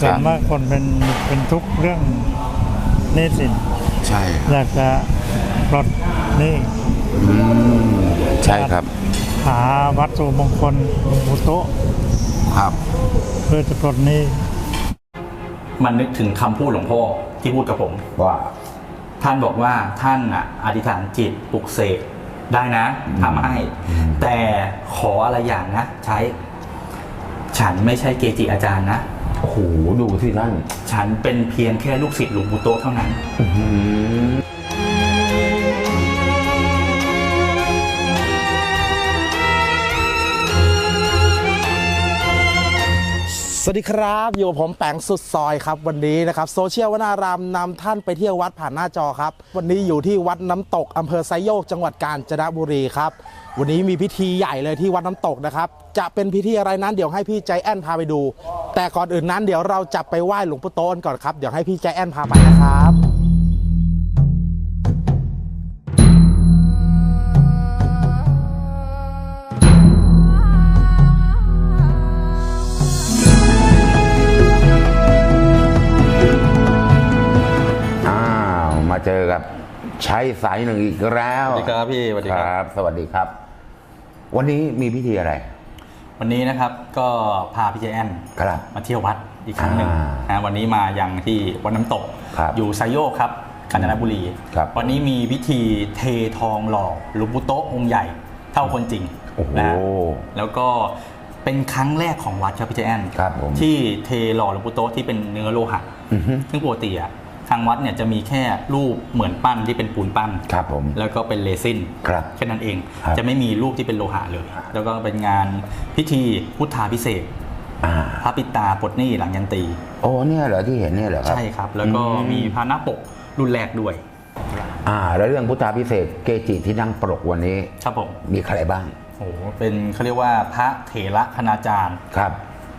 ส่วนมากคนเป็นเป็นทุกข์เรื่องหนี้สินใช่ครับอยากจะปลดหนี้อืมใช่ครับ หาวัตถุมงคลหลวงปู่โตะครับ เพื่อจะปลดหนี้มันนึกถึงคำพูดหลวงพ่อที่พูดกับผม ว่า ท่านบอกว่าท่านอะอธิษฐานจิตปลุกเสกได้นะทำให้ แต่ขออะไรอย่างนะ ใช้ ฉันไม่ใช่เกจิอาจารย์นะ โอ้โหดูที่ท่านฉันเป็นเพียงแค่ลูกศิษย์หลวงปู่โตะเท่านั้นอื้อหือสวัสดีครับอยู่กับผมแปงสุดซอยครับวันนี้นะครับโซเชียลวนารามนำท่านไปเที่ยววัดผ่านหน้าจอครับ วันนี้อยู่ที่วัดน้ำตกอำเภอไซโยกจังหวัดกาญจนบุรีครับ วันนี้มีพิธีใหญ่เลยที่วัดน้ำตกนะครับ จะเป็นพิธีอะไรนั้นเดี๋ยวให้พี่ใจแอนพาไปดู แต่ก่อนอื่นนั้นเดี๋ยวเราจะไปไหว้หลวงปู่โตนก่อนครับ เดี๋ยวให้พี่ใจแอนพาไปนะครับอ้าวมาเจอกับใช้สายหนึ่งอีกแล้ว สวัสดีครับพี่ สวัสดีครับครับสวัสดีครับ วันนี้มีพิธีอะไร วันนี้นะครับก็พาพี่เจแอนครับมาเที่ยววัดอีกครั้งหนึ่งอ่านะวันนี้มายังที่วัดน้ำตกครับอยู่ไซโยกครับกาญจนบุรีครับวันนี้มีพิธีเททองหล่อหลวงปู่โตะองค์ใหญ่เท่าคนจริงโอ้โหนะฮะแล้วก็เป็นครั้งแรกของวัดครับพี่เจแอนครับผมที่เทหล่อหลวงปู่โตะที่เป็นเนื้อโลหะอือฮึซึ่งปกติอะ ทางวัดเนี่ยจะมีแค่รูปเหมือนปั้นที่เป็นปูนปั้นครับผมแล้วก็เป็นเรซินครับแค่นั้นเองครับจะไม่มีรูปที่เป็นโลหะเลย แล้วก็เป็นงานพิธีพุทธาพิเศษกอ่าพระปิดตาปลดหนี้หลังยันตีโอ้เนี่ยเหรอที่เห็นเนี่ยเหรอครับใช่ครับ แล้วก็อืมีพระหน้าปกรุ่นแรกด้วยอ่าแล้วเรื่องพุทธาพิเศษกเกจิที่นั่งปรกวันนี้ครับผมมีใครบ้างโอ้โหเป็นเขาเรียกว่าพระเถระคณาจารย์ครับ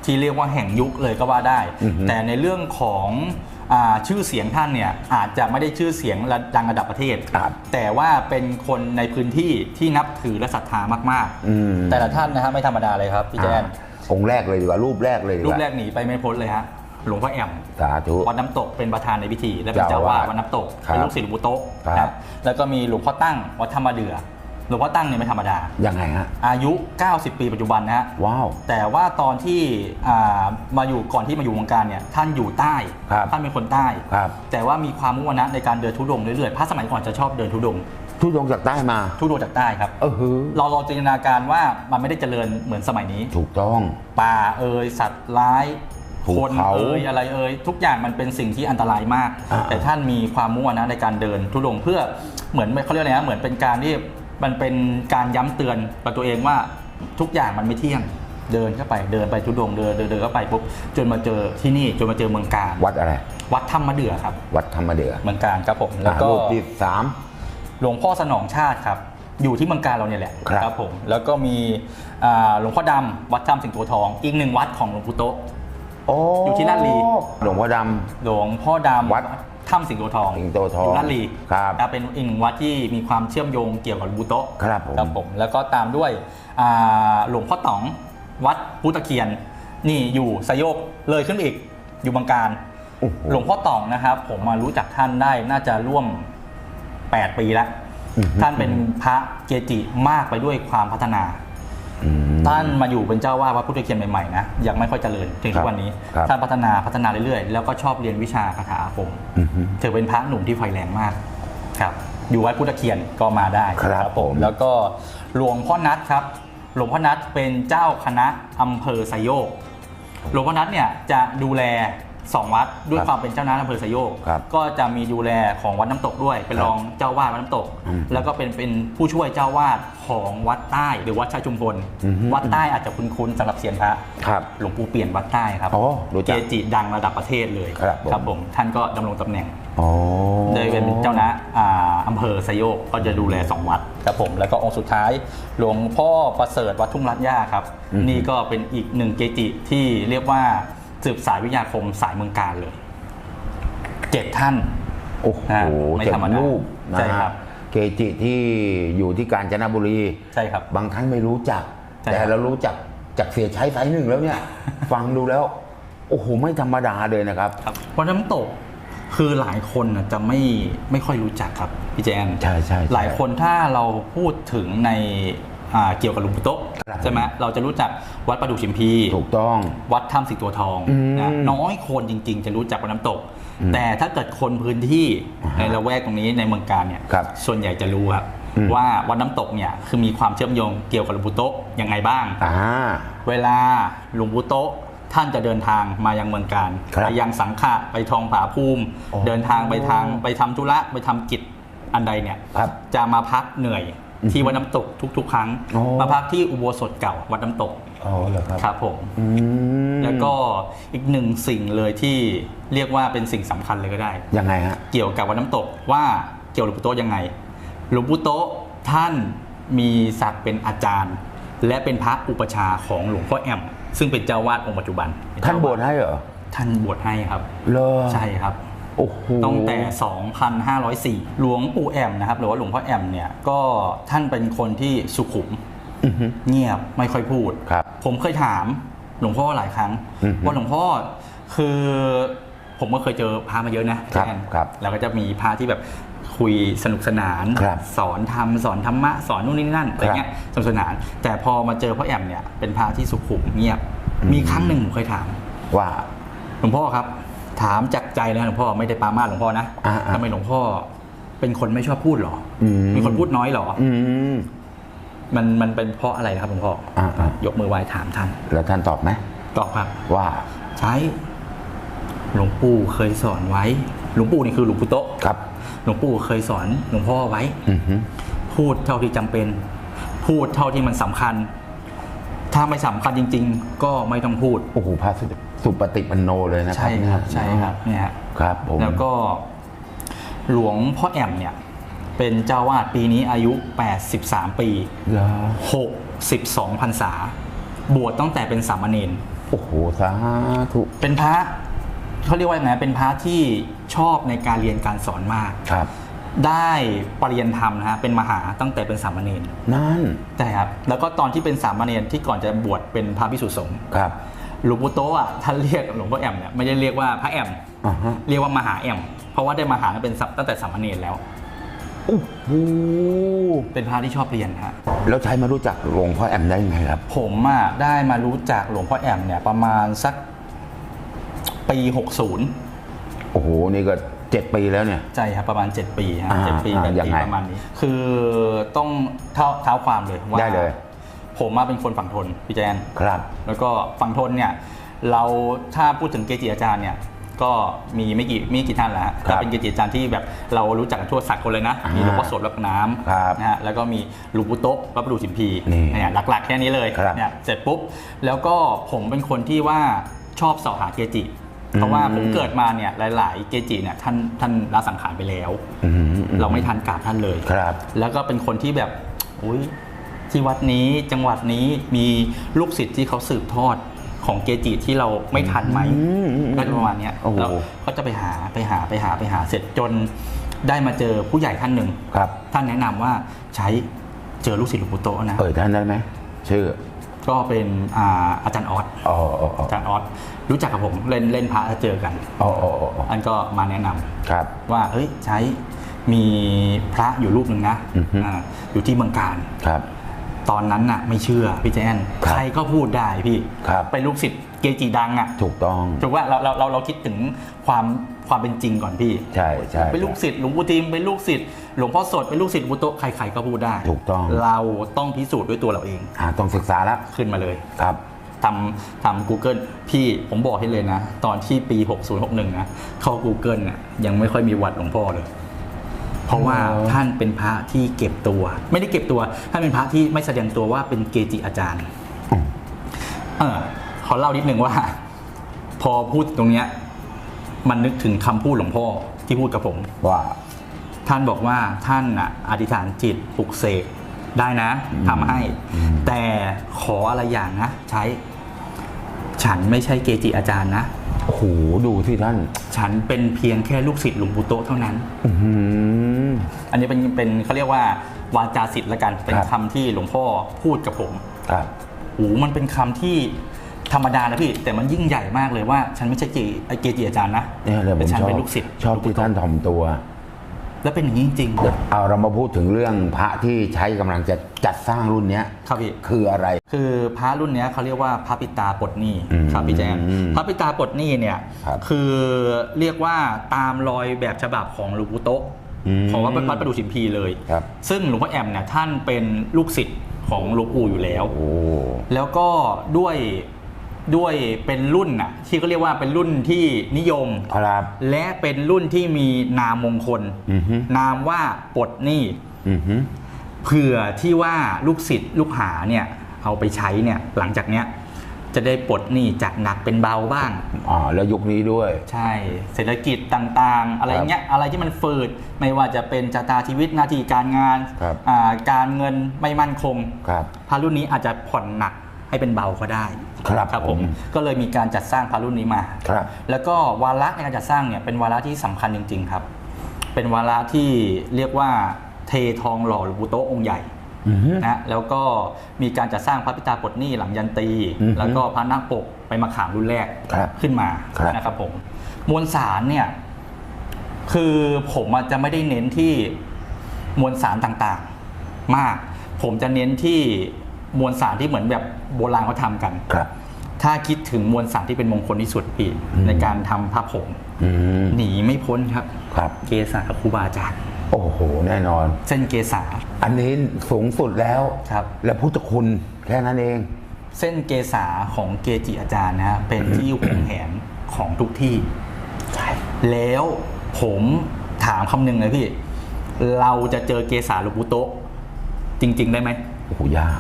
ที่เรียกว่าแห่งยุคเลยก็ว่าได้อือฮึแต่ในเรื่องของอา ชื่อเสียงท่านเนี่ยอาจจะไม่ได้ชื่อเสียงระดังระดับประเทศครับแต่ว่าเป็นคนในพื้นที่ที่นับถือและศรัทธามากอืมๆแต่ละท่านนะฮะไม่ธรรมดาเลยครับพี่แจนอ่าองค์แรกเลยดีกว่ารูปแรกเลยดีกรูปว่าแรกหนีไปไม่พ้นเลยฮะหลวงพ่อแอมสาธุวัดน้ำตกเป็นประธานในพิธี และเป็นเจ้าเจ้าวาดวาดวัดน้ำตกครับเป็นลูกศิษย์หลวงปู่โต๊ะครับนะแล้วก็มีหลวงพ่อตั้งวัดธรรมเดือ หลวงพ่อตั้งเนี่ยไม่ธรรมดา ยังไงฮะ อายุ 90 ปีปัจจุบันนะฮะ ว้าว แต่ว่าตอนที่อ่ามาอยู่ก่อนที่มาอยู่วงการเนี่ยท่านอยู่ใต้ครับท่านเป็นคนใต้ครับแต่ว่ามีความมุ่งมั่นในการเดินทุดงค์เรื่อยๆ พระสมัยก่อนจะชอบเดินทุดงค์ทุดงค์จากใต้มา ทุดงค์จากใต้ครับเออฮือเราลองจินตนาการว่ามันไม่ได้เจริญเหมือนสมัยนี้ ถูกต้องป่าเอ่ยสัตว์ร้ายภูคนเขาเอ่ยอะไรเอ่ยทุกอย่างมันเป็นสิ่งที่อันตรายมากอ่าแต่ท่านมีความมุ่งมั่นนะในการเดินทุดงค์เพื่อเหมือนเขาเรียกอะไรนะเหมือนเป็นการที่ มันเป็นการย้ำเตือนกับตัวเองว่าทุกอย่างมันไม่เที่ยงเดินเข้าไปเดินไปทุดงค์เดินเดินเดินเข้าไปปุ๊บจนมาเจอที่นี่จนมาเจอเมืองการวัดอะไร วัดธรรมเดือครับ วัดธรรมเดือเมืองการครับผมแล้วอ่าก็รูปที่สามหลวงพ่อสนองชาติครับ อยู่ที่เมืองการเราเนี่ยแหละครับผมแล้วก็มีอ่าหลวงพ่อดำวัดจำสิงโตทอง อีกหนึ่งวัดของหลวงปู่โตะโอ้อยู่ที่ลาดลีหลวงพ่อดหลวงพ่อดำวัด ถ้ำสิงโตทองสิงโตทองยู่ลาดลีครับนะเป็นอีกหนึ่งวัดที่มีความเชื่อมโยงเกี่ยวกับหลวงปู่โตะครับผมครับผมแล้วก็ตามด้วยอ่าหลวงพ่อต๋องวัดพุทธเคียน นี่อยู่สยบเลยขึ้นไปอีกอยู่บางการโอ้โหหลวงพ่อต๋องนะครับ ผมมารู้จักท่านได้น่าจะร่วม 8 ปีแล้วอือฮึท่านเป็นพระเกจิมากไปด้วยความพัฒนาำอืม ท่านมาอยู่เป็นเจ้าวาดวัดพุทธเคียนใหม่ๆนะยังไม่ค่อยเจริญถึงทุกวันนี้ครับท่านพัฒนาพัฒนาเรื่อยๆ แล้วก็ชอบเรียนวิชาคาถาอาคมอือฮึถือเป็นพระหนุ่มที่ไฟแรงมากครับ อยู่วัดพุทธเคียนก็มาได้ครับผมแล้วก็หลวงพ่อนัทครับ หลวงพ่อนัทเป็นเจ้าคณะอำเภอไซโยก หลวงพ่อนัทเนี่ยจะดูแลสองวัดด้วยครับความเป็นเจ้าหน้าอำเภอไซโยกครับก็จะมีดูแลของวัดน้ำตกด้วย เป็นครับรองเจ้าวาดวัดน้ำตกอืมแล้วก็เป็นเป็นผู้ช่วยเจ้าวาด ของวัดใต้หรือวัดชายชุมพลอือฮึวัดใต้อาจจะคุ้นๆสำหรับเสียนพระครับหลวงปู่เปลี่ยนวัดใต้ครับอ๋อรู้จักเกจิดังระดับประเทศเลยครับผมผมท่านก็ดำรงตำแหน่งโอ้โดยเป็นเจ้าหน้าอ่าอำเภอไซโยกก็จะดูแลสองวัดครับผมแล้วก็องค์สุดท้ายหลวงพ่อประเสริฐวัดทุ่งรัตย่าครับ นี่ก็เป็นอีกหนึ่งเกจิที่เรียกว่าสืบสายวิทยาคมสายเมืองการเลยเจ็ดท่านโอ้โหอ่าไม่เจ็ธรดรมดารูปนะใช่ครัฮะบ เกจิที่อยู่ที่กาญจนบุรี ใช่ครับ บางท่านไม่รู้จัก ใช่แต่ครับเรารู้จักจากเสียใช้สายหนึ่งแล้วเนี่ย ฟังดูแล้ว โอ้โห ไม่ธรรมดาเลยนะครับ ครับวัดน้ำตกคือหลายคนน่ะจะไม่ไม่ค่อยรู้จักครับพี่แจนใช่ใช่ใช่หลายคนถ้าเราพูดถึงในอ่าเกี่ยวกับหลวงปู่โต๊ะครับ ใช่ไหมเราจะรู้จักวัดประดูชิมพี ถูกต้อง วัดถ้ำสีตัวทองอืมนะน้อยคนจริง ๆ จะรู้จักวัดน้ำตกอืม แต่ถ้าเกิดคนพื้นที่อ่าฮะในละแวกตรงนี้ในเมืองการเนี่ยครับส่วนใหญ่จะรู้ครับอืมว่าวัดน้ำตกเนี่ยคือมีความเชื่อมโยงเกี่ยวกับหลวงปู่โต๊ะยังไงบ้างอ่าเวลาหลวงปู่โต๊ะท่านจะเดินทางมายังเมืองการครับไปยังสังขะไปทองผาภูมิโอ้เดินทางไปทางไปทำธุระไปทำกิจอันใดเนี่ยครับจะมาพักเหนื่อยอือฮึที่วัดน้ำตกทุก ๆ ครั้งโอ้มาพักที่อุโบสถเก่าวัดน้ำตก อ๋อเหรอครับครับผมอืมแล้วก็อีกหนึ่งสิ่งเลยที่เรียกว่าเป็นสิ่งสำคัญเลยก็ได้ ยังไงฮะ เกี่ยวกับวัดน้ำตกว่าเกี่ยวกับหลวงปู่โต๊ะยังไง หลวงปู่โต๊ะท่านมีศักดิ์เป็นอาจารย์ และเป็นพระอุปชฌาย์ของหลวงพ่อแอม ซึ่งเป็นเจ้าวาดองค์ปัจจุบันท่านบวชให้เหรอท่านบวชให้ครับ เลอใช่ครับ โอ้โหตั้งแต่ 2,504 หลวงปู่แอมนะครับ หรือว่าหลวงพ่อแอมเนี่ย ก็ท่านเป็นคนที่สุขุมอือฮึ เงียบไม่ค่อยพูดครับ ผมเคยถามหลวงพ่อหลายครั้งอือฮึว่าหลวงพ่อคือผมก็เคยเจอพระมาเยอะนะครับแอนครับแล้วก็จะมีพระที่แบบคุยสนุกสนานครับสอนธรรมสอนธรรมะสอนนู่นนี่นั่นอะไรเงี้ยสนุกสนาน แต่พอมาเจอพ่อแอมเนี่ยเป็นพระที่สุขุมเงียบอืมมีครั้งหนึ่งผมเคยถาม ว่าหลวงพ่อครับ ถามจากใจเลยนะหลวงพ่อไม่ได้ปรามาสหลวงพ่อนะอ่าๆทำไมหลวงพ่อเป็นคนไม่ชอบพูดหรออมเป็นคนพูดน้อยหรอออื มมันมันเป็นเพราะอะไรนะครับหลวงพ่ออาๆยกมือไหว้ถามท่าน แล้วท่านตอบไหมตอบครับ ว่า ใช้หลวงปู่เคยสอนไว้ หลวงปู่นี่คือหลวงปู่โต๊ะครับ หลวงปู่เคยสอนหลวงพ่อไว้ อือฮึพูดเท่าที่จำเป็น พูดเท่าที่มันสำคัญ ถ้าไม่สำคัญจริง ๆ ก็ไม่ต้องพูด โอ้โหพระสุสุปฏิปันโนเลยนะครัใช่ครับ เนี่ยใช่ครับเนี่ยฮะครับผมแล้วก็หลวงพ่อแอมเนี่ย เป็นเจ้าวาดปีนี้อายุ 83 ปีเหรอ62พรรษา บวชตั้งแต่เป็นสามเณรโอ้โหสาธุเป็นพระเขาเรียกว่าไงเป็นพระที่ชอบในการเรียนการสอนมากครับ ได้ปรริยนธรรมนะฮะเป็นมหาตั้งแต่เป็นสามเณรนั่นใช่ครับแล้วก็ตอนที่เป็นสามเณรที่ก่อนจะบวชเป็นพระภิกษุสงฆ์ครับหลวงปู่โตะอะท่านเรียกหลวงพ่อแอมเนี่ยไม่ได้เรียกว่าพระแอมอ่าฮะเรียกว่ามหาแอม เพราะว่าได้มหาเป็นตั้งแต่สามเณรแล้ว โอ้โหเป็นพระที่ชอบเรียนฮะแล้วใช้มารู้จักหลวงพ่อแอมได้ยังไงครับ ผมอะได้มารู้จักหลวงพ่อแอมเนี่ยประมาณสักปี 60 โอ้โห นี่ก็เจ็ดปีแล้วเนี่ยใช่ครับประมาณ 7 ปีฮะอ่าเจ็ดปีอ่าแปดยังปีไงประมาณนี้ คือต้องเท้าเท้าความเลยว่าได้เลย ผมมาเป็นคนฝั่งทนพี่แจนครับ แล้วก็ฝั่งทนเนี่ยเราถ้าพูดถึงเกจิอาจารย์เนี่ย ก็มีไม่กี่ไม่กี่ท่านแหละฮะครับแต่เป็นเกจิอาจารย์ที่แบบเรารู้จักกันทั่วสักคนเลยนะอ่ามีมีหลวงพ่อโสดวัดน้ครับำนะฮะแล้วก็มีหลวงปู่โต๊ะวัดประดูชิมพีนี่เนี่ยหลักๆ แค่นี้เลยครับเนี่ยเสร็จปุ๊บ แล้วก็ผมเป็นคนที่ว่าชอบเสาะหาเกจิ เพราะว่าผมเกิดมาเนี่ยหลาย ๆ เกจิเนี่ยท่านท่านละสังขารไปแล้ว อืมเราไม่ทันกราบท่านเลย ครับ แล้วก็เป็นคนที่แบบ อุ้ยที่วัดนี้จังหวัดนี้มีลูกศิษย์ที่เขาสืบทอด ของเกจิที่เราไม่ทันไหมอืมอืมก็จะประมาณเนี้ยโอ้โหแล้วก็จะไปหาไปหาไปหาไปหาเสร็จจนได้มาเจอผู้ใหญ่ท่านหนึ่งครับท่านแนะนำว่าใช้เจอลูกศิษย์หลวงปู่โตะนะเอ่ยท่านได้ไหมชื่อ ก็เป็นอาอาจารย์ออสอ๋ออ๋ออ๋ออาจารย์ออสรู้จักกับผมเล่นเล่นพระแล้วเจอกันอ๋ออ๋ออ๋ออันก็มาแนะนำครับ ว่าเฮ้ยใช้มีพระอยู่รูปหนึ่งนะอือฮึาอยู่ที่เมืองการครับ ตอนนั้นน่ะไม่เชื่อพี่แจนครับใครก็พูดได้พี่ครับเป็นลูกศิษย์เกจิดังอะถูกต้องถูกว่าเราเราเราเราคิดถึงความความเป็นจริงก่อนพี่ ใช่ใช่เป็นลูกศิษย์หลวงปู่ทิมเป็นลูกศิษย์หลวงพ่อสดเป็นลูกศิษย์หลวงปู่โตะใครๆก็พูดได้ ถูกต้องเราต้องพิสูจน์ด้วยตัวเราเองอ่าต้องศึกษาแล้วขึ้นมาเลยครับทำทำ Google พี่ผมบอกให้เลยนะ ตอนที่ปี 6061 นะ เข้า Google น่ะยังไม่ค่อยมีวัดหลวงพ่อเลย เพราะว่าอ๋อท่านเป็นพระที่เก็บตัว ไม่ได้เก็บตัวท่านเป็นพระที่ไม่แสดงตัวว่าเป็นเกจิอาจารย์อืมเออขอเล่านิดนึงว่า พอพูดตรงเนี้ย มันนึกถึงคำพูดหลวงพ่อที่พูดกับผม ว่า ท่านบอกว่าท่านอะอธิษฐานจิตปลุกเสกได้นะทำให้ แต่ขออะไรอย่างนะ ใช้ ฉันไม่ใช่เกจิอาจารย์นะ โอ้โหดูที่ท่านฉันเป็นเพียงแค่ลูกศิษย์หลวงปู่โตะเท่านั้น อื้อหือ อันนี้เป็นเป็นเขาเรียกว่าวาจาศิษย์ละกัน เป็นครับคำที่หลวงพ่อพูดกับผม ครับ โอ้โหมันเป็นคำที่ธรรมดานะพี่ แต่มันยิ่งใหญ่มากเลยว่า ฉันไม่ใช่เกไอเกจิอาจารย์นะเนี่ยเลยผแต่มฉันชอบเป็นลูกศิษย์ชอบที่ท่านถ่อมตัว แล้วเป็นอย่างนี้จริงเอาเรามาพูดถึงเรื่องพระที่ใช้กำลังจะจัดสร้างรุ่นเนี้ยๆครับพี่คืออะไร คือพระรุ่นเนี้ยเขาเรียกว่าพระปิตาปลดหนี้อืมครับพี่แจนพระปิตาปลดหนี้เนี่ยครับคือเรียกว่าตามรอยแบบฉบับของหลวงปู่โตะอืมของวัดวัดประดู่ชิมพีเลยครับซึ่งหลวงพ่อแอมเนี่ยท่านเป็นลูกศิษย์ของหลวงปู่อยู่แล้วโอ้แล้วก็ด้วย ด้วยเป็นรุ่นน่ะที่เขาเรียกว่าเป็นรุ่นที่นิยมครับและเป็นรุ่นที่มีนามมงคลอือฮึนามว่าปลดหนี้อือฮึเผื่อที่ว่าลูกศิษย์ลูกหาเนี่ยเอาไปใช้เนี่ยหลังจากเนี้ยจะได้ปลดหนี้จากหนักเป็นเบาบ้างอ่าแล้วยุคนี้ด้วย ใช่ เศรษฐกิจต่างๆ อะไรเงี้ย อะไรที่มันฝืด ไม่ว่าจะเป็นชะตาชีวิตหน้าที่การงานครับอ่าการเงินไม่มั่นคงครับพระรุ่นนี้อาจจะผ่อนหนัก ให้เป็นเบาก็ได้ครับครับผมผมก็เลยมีการจัดสร้างพระรุ่นนี้มาครับแล้วก็วาระในการจัดสร้างเนี่ยเป็นวาระที่สำคัญจริง ๆครับ เป็นวาระที่เรียกว่าเททองหล่อหลวงปู่โตะองค์ใหญ่อือฮึนะแล้วก็มีการจัดสร้างพระพิตาปลดหนี้หลังยันตีอือฮึแล้วก็พระนาคปกไปมาขามรุ่นแรกครับขึ้นมาครับนะครับผมมวลสารเนี่ยคือผมอาจจะไม่ได้เน้นที่มวลสารต่างๆ มาก ผมจะเน้นที่มวลสารที่เหมือนแบบ โบราณเขาทำกันครับ ถ้าคิดถึงมวลสารที่เป็นมงคลที่สุดพี่อืมในการทำพระผงอืมหนีไม่พ้นครับครับเกษาครูบาอาจารย์โอ้โห แน่นอน เส้นเกษาอันนี้สูงสุดแล้วครับ และพุทธคุณแค่นั้นเอง เส้นเกษาของเกจิอาจารย์นะฮะเป็นที่หวงแหนของทุกที่แล้วผมถามคำหนึ่งเลยพี่ เราจะเจอเกษาหลวงปู่โตะจริง ๆ ได้ไหมโอ้โหยาก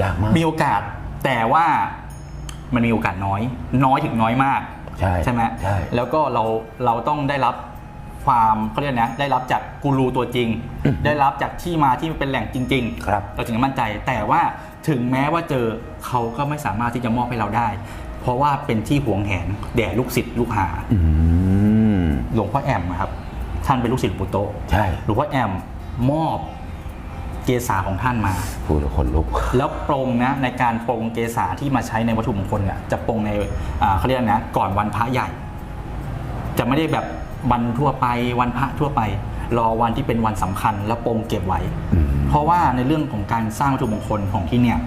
ยากมาก มีโอกาสแต่ว่ามันมีโอกาสน้อย น้อยถึงน้อยมาก ใช่ใช่ไหมใช่แล้วก็เราเราต้องได้รับความเขาเรียกนะได้รับจากกูรูตัวจริง ได้รับจากที่มาที่มันเป็นแหล่งจริงครับเราถึงจะมั่นใจ แต่ว่าถึงแม้ว่าเจอเขาก็ไม่สามารถที่จะมอบให้เราได้ เพราะว่าเป็นที่หวงแหนแด่ลูกศิษย์ลูกหาอืมหลวงพ่อแอมอะครับ ท่านเป็นลูกศิษย์หลวงปู่โตะใช่หลวงพ่อแอมมอบ เกษาของท่านมาพูดแล้วคนลุก แล้วปรงนะในการปรงเกษาที่มาใช้ในวัตถุมงคลเนี่ยจะปรงในอ่าเขาเรียกนะก่อนวันพระใหญ่ จะไม่ได้แบบวันทั่วไปวันพระทั่วไป รอวันที่เป็นวันสำคัญ แล้วปรงเก็บไว้อืมเพราะว่าในเรื่องของการสร้างวัตถุมงคลของที่เนี่ย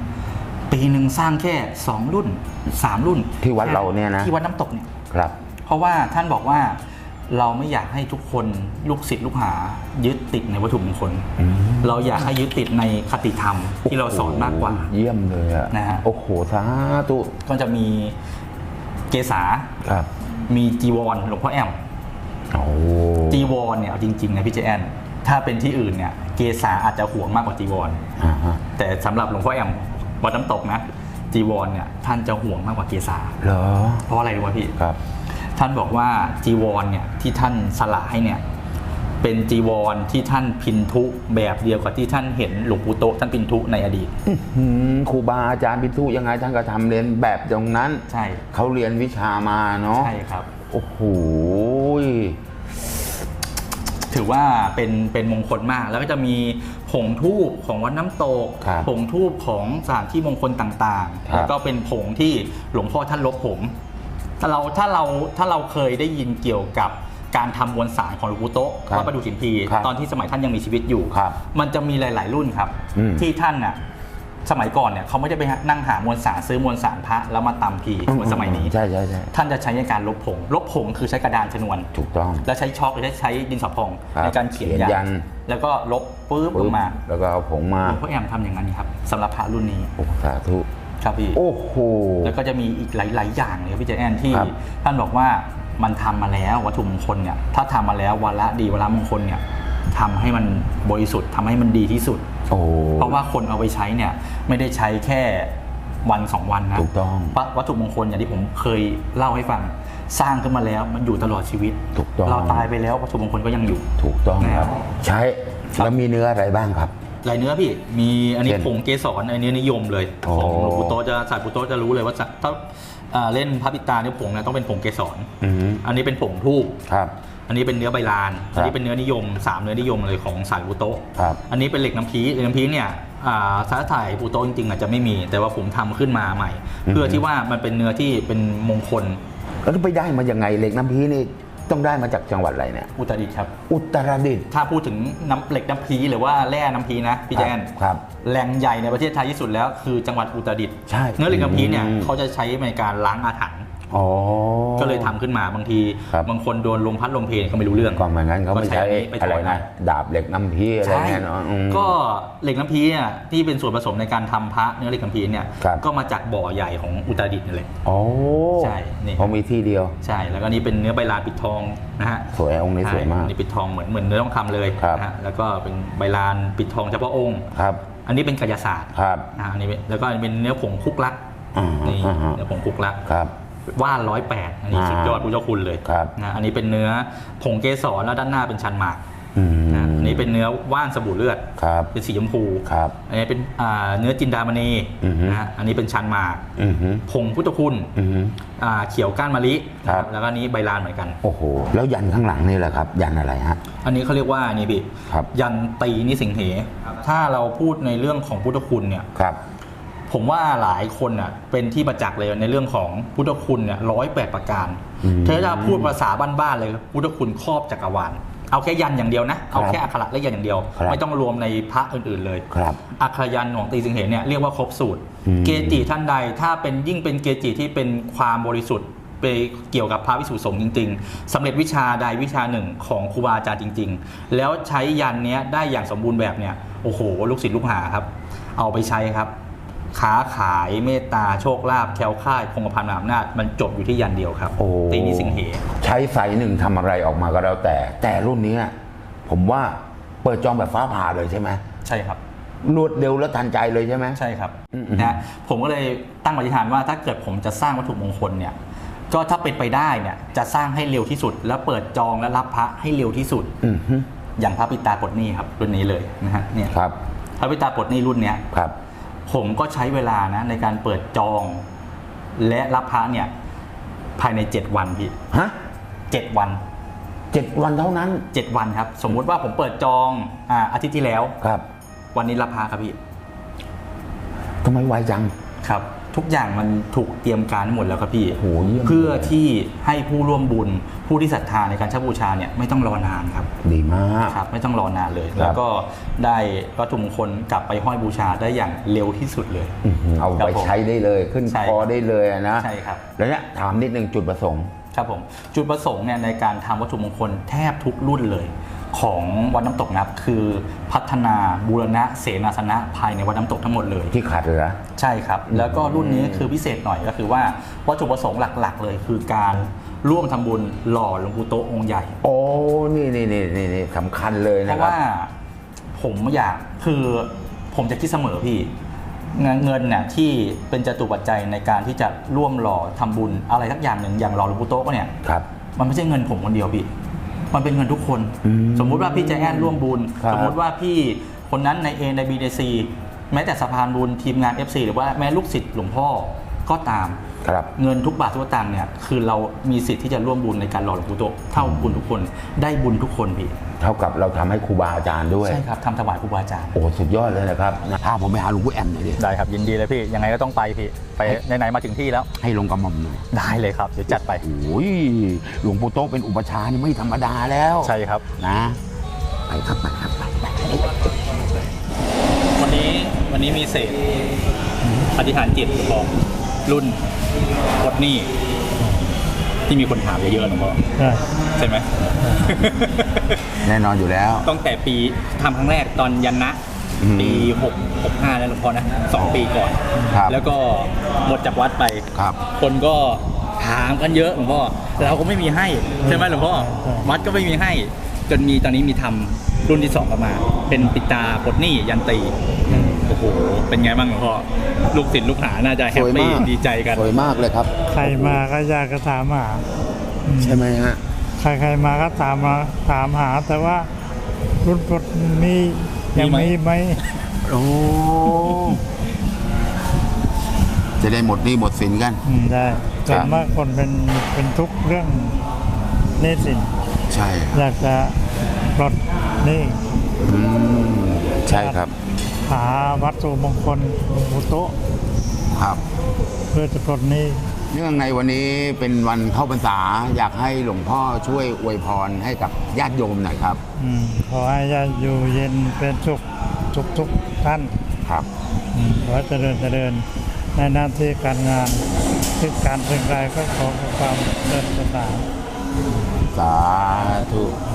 ปีหนึ่งสร้างแค่ 2 รุ่น 3 รุ่น ที่วัดเราเนี่ยนะที่วัดน้ำตกเนี่ยครับ เพราะว่าท่านบอกว่า เราไม่อยากให้ทุกคนลูกศิษย์ลูกหายึดติดในวัตถุมงคลอืมเราอยากให้ยึดติดในคติธรรมที่เราสอนมากกว่า เยี่ยมเลยอะนะฮะโอ้โหสาธุก็จะมีเกษาครับมีจีวรหลวงพ่อแอมโอ้จีวรเนี่ยเอาจริงๆนะพี่เจแอนถ้าเป็นที่อื่นเนี่ยเกษาอาจจะห่วงมากกว่าจีวรอ่าฮะแต่สำหรับหลวงพ่อแอมวัดน้ำตกนะจีวรเนี่ยท่านจะห่วงมากกว่าเกษาเหรอเพราะอะไรรู้ไหมพี่ครับ ท่านบอกว่าจีวรเนี่ยที่ท่านสละให้เนี่ยเป็นจีวรที่ท่านพินทุแบบเดียวกับที่ท่านเห็นหลวงปู่โตะท่านพินทุในอดีตอืมครูบาอาจารย์พิทุยังไงท่านก็ทำเรียนแบบตรงนั้น ใช่เขาเรียนวิชามาเนาะใช่ครับโอ้โหถือว่าเป็นเป็นมงคลมาก แล้วก็จะมีผงทูบของวัดน้ำตกครับผงทูบของสถานที่มงคลต่างครับๆแล้วก็เป็นผงที่หลวงพ่อท่านลบผม ถ้าเราถ้าเราถ้าเราเคยได้ยินเกี่ยวกับการทำมวลสารของหลวงปู่โตะครับวัดประดูฉิมพีครับตอนที่สมัยท่านยังมีชีวิตอยู่ ครับมันจะมีหลาย ๆ รุ่นครับ อืมที่ท่านน่ะสมัยก่อนเนี่ยเขาไม่ได้ไปนั่งหามวลสารซื้อมวลสารพระแล้วมาตำพีเหมือนสมัยนี้ใช่ใช่ใช่ ท่านจะใช้ในการลบผง ลบผงคือใช้กระดานชนวน ถูกต้อง แล้วใช้ช็อคหรือใช้ดินสอพองครับในการเขียนเขียนยัยัน น แล้วก็ลบปื๊บลงมาแล้วก็เอาผงมาหลวงพ่อแอมทำอย่างนั้นครับสำหรับพระรุ่นนี้ โอ้สาธุ ครับพี่โอ้โหแล้วก็จะมีอีกหลาย ๆ อย่างเลยครับพี่เจแอนที่ครับท่านบอกว่ามันทำมาแล้ววัตถุมงคลเนี่ยถ้าทำมาแล้ววาระดีวาระมงคลเนี่ยทำให้มันบริสุทธิ์ทำให้มันดีที่สุดโอ้เพราะว่าคนเอาไปใช้เนี่ยไม่ได้ใช้แค่วันสองวันนะถูกต้องพระวัตถุมงคลอย่างที่ผมเคยเล่าให้ฟังสร้างขึ้นมาแล้วมันอยู่ตลอดชีวิตถูกต้องเราตายไปแล้ววัตถุมงคลก็ยังอยู่ถูกต้องครับครับใช้ครับแล้วมีเนื้ออะไรบ้างครับ ลายเนื้อพี่ มีอันนี้เช่นผงเกสรอันนี้นิยมเลย อ๋อ ของหลวงปู่โตะจะสายปู่โตะจะรู้เลยว่าจะถ้าอ่าเล่นพระปิตาเนี่ยผงเนี่ยต้องเป็นผงเกสรอืมอันนี้เป็นผงทูบ ครับ อันนี้เป็นเนื้อใบลาน ครับอันนี้เป็นเนื้อนิยมสามเนื้อนิยมเลยของสายปู่โตะครับ อันนี้เป็นเหล็กน้ำพีเหล็กน้ำพีเนี่ยอ่าสาถ่ายปูโตะจริงๆอาจจะไม่มี แต่ว่าผมทำขึ้นมาใหม่ เพื่อที่ว่ามันเป็นเนื้อที่เป็นมงคล แล้วไปได้มายังไงเหล็กน้ำพีนี่ ต้องได้มาจากจังหวัดอะไรเนี่ยอุตรดิตถ์ครับ อุตรดิตถ์ ถ้าพูดถึงน้ำเหล็กน้ำพีหรือว่าแร่น้ำพีนะพี่แจนครับแหล่งใหญ่ในประเทศไทยที่สุดแล้วคือจังหวัดอุตรดิตถ์ใช่เนื้อเหล็กน้ำพีเนี่ยอืมเขาจะใช้ในการล้างอาถรรพ์อ๋อ ก็เลยทำขึ้นมาบางทีครับบางคนโดนลมพัดลมเพลเขาไม่รู้เรื่องก็เหมือนกันเขาไม่ใช้ก็ใช้อันนี้ไปอะไรก่อนนะดาบเหล็กน้ำพีอะไรใช่เนี่ยเนาะอืมก็เหล็กน้ำพีเนี่ยที่เป็นส่วนผสมในการทำพระเนื้อเหล็กน้ำพีเนี่ยครับก็มาจากบ่อใหญ่ของอุตรดิตถ์นี่แหละโอ้ใช่นี่เขามีที่เดียวใช่แล้วก็นี่เป็นเนื้อใบลานปิดทองนะฮะสวยองค์นี้สวยมากใช่นี่ปิดทองเหมือนเหมือนเนื้อทองคำเลยครับนะฮะแล้วก็เป็นใบลานปิดทองเฉพาะองค์ครับ อันนี้เป็นกายศาสตร์ครับนะฮะอันนี้เป็นแล้วก็เป็นเนื้อผงคุกลักอ่านี่อ่าฮะเนื้อผงคุกลักครับ ว่านร้อยแปดอันนี้อ่าสุดยอดผู้เจ้าคุณเลยครับนะอันนี้เป็นเนื้อผงเกสรแล้วด้านหน้าเป็นชันหมากอืมนะอันนี้เป็นเนื้อว่านสบู่เลือดครับเป็นสีชมพูครับอันนี้เป็นอ่าเนื้อจินดามณีอือฮึนะฮะอันนี้เป็นชันหมากอือฮึผงพุทธคุณอือฮึอ่าเขียวก้านมะลิครับแล้วก็อันนี้ใบลานเหมือนกันโอ้โหแล้วยันข้างหลังนี่แหละครับ ยันอะไรฮะอันนี้เขาเรียกว่านี่พี่ครับยันตีนิสิงเหถ้าเราพูดในเรื่องของพุทธคุณเนี่ยครับ ผมว่าหลายคนอะเป็นที่ประจักษ์เลยในเรื่องของพุทธคุณเนี่ยร้อยแปดประการอืมถ้าจะพูดภาษาบ้านๆเลยพุทธคุณครอบจักรวาลเอาแค่ยันอย่างเดียวนะ เอาแค่อักขระและยันอย่างเดียวครับไม่ต้องรวมในพระอื่นๆเลยครับอักขยันของตีสิงเหเนี่ยเรียกว่าครบสูตรอืมเกจิท่านใดถ้าเป็นยิ่งเป็นเกจิที่เป็นความบริสุทธิ์ไปเกี่ยวกับพระวิสุทธิสงฆ์จริง ๆสำเร็จวิชาใดวิชาหนึ่งของครูบาอาจารย์จริง ๆ แล้วใช้ยันเนี้ยได้อย่างสมบูรณ์แบบเนี่ยโอ้โห ลูกศิษย์ลูกหาครับ เอาไปใช้ครับ ค้าขายเมตตาโชคลาภแคล้วคลาดคงกระพันมหาอำนาจมันจบอยู่ที่ยันเดียวครับโอ้ตีนิสิงเหใช้ไซส์หนึ่งทำอะไรออกมาก็แล้วแต่ แต่รุ่นเนี้ยผมว่าเปิดจองแบบฟ้าผ่าเลยใช่ไหมใช่ครับรวดเร็วและทันใจเลยใช่ไหมใช่ครับอืมนะผมก็เลยตั้งปฏิฐานว่าถ้าเกิดผมจะสร้างวัตถุมงคลเนี่ยก็ถ้าเป็นไปได้เนี่ยจะสร้างให้เร็วที่สุด แล้วเปิดจองและรับพระให้เร็วที่สุดอือฮึอย่างพระปิตาปลดหนี้ครับรุ่นนี้เลยนะฮะเนี่ยครับพระปิตาปลดหนี้รุ่นเนี้ยครับ ผมก็ใช้เวลานะในการเปิดจอง และรับพระเนี่ย ภายใน 7 วันพี่ฮะเจ็ดวัน เจ็ดวันเท่านั้น 7 วันครับ สมมุติว่าผมเปิดจองอ่าอาทิตย์ที่แล้ว ครับ วันนี้รับพระครับพี่ทำไมไวจังครับ ทุกอย่างมันถูกเตรียมการหมดแล้วครับพี่โอ้โหเยี่ยมเพื่อที่ให้ผู้ร่วมบุญผู้ที่ศรัทธาในการเช่าบูชาเนี่ยไม่ต้องรอนานครับดีมากครับไม่ต้องรอนานเลยครับแล้วก็ได้วัตถุมงคลกลับไปห้อยบูชาได้อย่างเร็วที่สุดเลยอื้อหือเอาครัไปบผมใช้ได้เลยขึ้นใช่คอได้เลยอะนะใช่ครับแล้วเนี่ยถามนิดนึงจุดประสงค์ครับผมจุดประสงค์เนี่ยในการทำวัตถุมงคลแทบทุกรุ่นเลย ของวัดน้ำตกนับ คือพัฒนาบูรณะเสนาสนะภายในวัดน้ำตกทั้งหมดเลย ที่ขาดเหลือ ใช่ครับ แล้วก็รุ่นนี้คือพิเศษหน่อยก็คือว่าวัตถุประสงค์หลักๆ เลย คือการร่วมทำบุญหล่อหลวงปู่โตะองค์ใหญ่ โอ้ นี่นี่นี่นี่นี่สำคัญเลยเพนะราะครับ ว่าผมอยากคือผมจะคิดเสมอพี่ เงินเงินเนี่ยที่เป็นจตุปัจจัยในการที่จะร่วมหล่อทำบุญอะไรสักอย่างหนึ่งอย่างหล่อหลวงปู่โตะเนี่ย ครับ มันไม่ใช่เงินผมคนเดียวพี่ มันเป็นเงินทุกคนอืมสมมุติว่าพี่ใจแอนร่วมบุญครับสมมุติว่าพี่คนนั้นใน A ใน B ใน C แม้แต่สะพานบุญทีมงาน FC หรือว่าแม้ลูกศิษย์หลวงพ่อก็ตาม ครับเงินทุกบาททุกสตางค์เนี่ยคือเรามีสิทธิ์ที่จะร่วมบุญในการหล่อหลวงปู่โตะเท่าบุญทุกคนได้บุญทุกคนพี่เท่ากับเราทำให้ครูบาอาจารย์ด้วยใช่ครับทำถวายครูบาอาจารย์โอ้สุดยอดเลยนะครับพาผมไปหาหลวงพ่อแอมหน่อยดิได้ครับยินดีเลยพี่ยังไงก็ต้องไปพี่ไปไหนๆมาถึงที่แล้ว ให้ลงกระหม่อมหน่อยได้เลยครับเดี๋ยวจัดไปโอ้ยหลวงปู่โตะเป็นอุปชฌาย์นี่ไม่ธรรมดาแล้วใช่ครับนะไปครับไปครับไปไปวันนี้วันนี้มีเศษอธิษฐานจิตของ รุ่นปลดหนี้ที่มีคนถามเยอะๆหลวงพ่อใช่ใช่ไหม แน่นอนอยู่แล้ว ตั้งแต่ปีทำครั้งแรกตอนยันนะ อืมปี6 65แล้วหลวงพ่อนะสองปีก่อน ครับ แล้วก็หมดจากวัดไป ครับ คนก็ถามกันเยอะหลวงพ่อเราก็ไม่มีให้ ใช่ไหมหลวงพ่อวัดก็ไม่มีให้ จนมีตอนนี้มีทำรุ่นที่สองออกมา เป็นปิตาปลดหนี้ยันตีโอ้โห เป็นไงบ้างหลวงพ่อ ลูกศิษย์ลูกหาน่าจะแฮสปวยปี้มากดีใจกัน สวยมากเลยครับ ใครมาก็อยากจะถามหา ใช่ไหมฮะ ใครใครมาก็ถามมาถามหา แต่ว่ารุ่นปลดมียังมีมีไหมไหมโอ้จะได้หมดหนี่หมดสินกันอืมได้ครัส่วบนมากคนเป็นเป็นทุกข์เรื่องหนี้สินใช่ครับอยากจะปลดหนี้อืมใช่ครับ หาวัตถุมงคลหลวงปู่โตะครับเพื่อจะปลดหนี้เนื่องในวันนี้เป็นวันเข้าพรรษาอยากให้หลวงพ่อช่วยอวยพรให้กับญาติโยมหน่อยครับอืมขอให้ญาติอยู่เย็นเป็นสุขทุกทุกๆท่านครับ อืมขอให้เจริญเจริญในหน้าที่การงานที่การเป็นกายก็ขอความเจริญสนาสาธุอืม